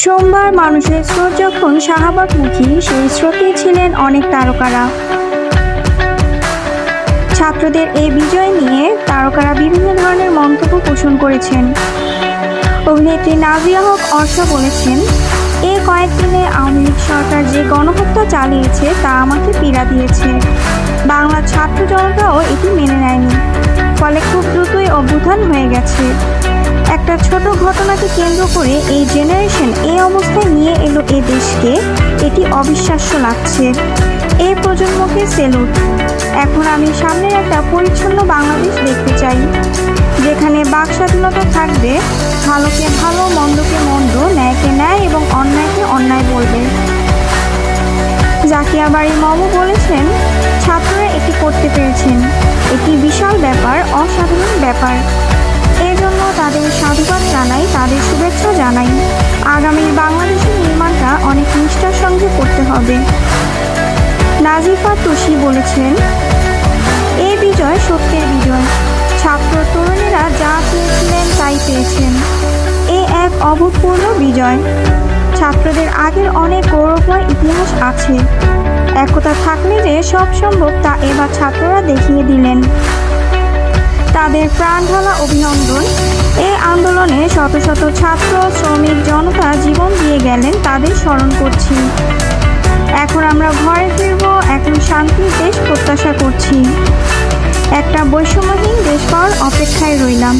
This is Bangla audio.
সোমবার মানুষের স্রোত যখন শাহাবাগমুখী সেই স্রোতেই ছিলেন অনেক তারকারা। ছাত্রদের এই বিজয় নিয়ে তারকারা বিভিন্ন ধরনের মন্তব্য পোষণ করেছেন। অভিনেত্রী নাজিয়া হক অর্ষা বলেছেন এই কয়েকদিনে আওয়ামী লীগ সরকার যে গণহত্যা চালিয়েছে, তা আমাকে পীড়া দিয়েছে। বাংলার ছাত্র জনতাও এটি মেনে নেয়নি। ফলে খুব দ্রুতই অভ্যুত্থান হয়ে গেছে। একটা ছোট ঘটনাকে কেন্দ্র করে এই জেনারেশন এই অবস্থায় নিয়ে এলো এ দেশকে। এটি অবিশ্বাস্য লাগছে। এই প্রজন্মকে সেলুট এখন আমি সামনের একটা পরিচ্ছন্ন বাংলাদেশ দেখতে চাই, যেখানে বাক স্বাধীনতা থাকবে, ভালোকে ভালো, মন্দকে মন্দ, ন্যায়কে ন্যায় এবং অন্যায়কে অন্যায় বলবে। জাকিয়া বাড়ি মমও বলেছেন, ছাত্ররা এটি করতে পেরেছেন। এটি বিশাল ব্যাপার, অসাধারণ ব্যাপার। আগামীর বাংলাদেশের নির্মাণটা অনেক নিষ্ঠার সঙ্গে করতে হবে। নাজিফা তুষি বলেছেন এই বিজয় সত্যের বিজয়। ছাত্র তরুণীরা যা চেয়েছিলেন তাই পেয়েছেন। এ এক অভূতপূর্ণ বিজয়। ছাত্রদের আগের অনেক গৌরবময় ইতিহাস আছে। একতা থাকলে যে সব সম্ভব তা এবার ছাত্ররা দেখিয়ে দিলেন। তাদের প্রাণ ঢালা অভিনন্দন। এই আন্দোলনে শত শত ছাত্র, শ্রমিক জনতা জীবন দিয়ে গেলেন তাদের স্মরণ করছি। এখন আমরা ঘরে ফিরব, এখন শান্তির দেশ প্রত্যাশা করছি। একটা বৈষম্যহীন দেশ পাওয়ার অপেক্ষায় রইলাম।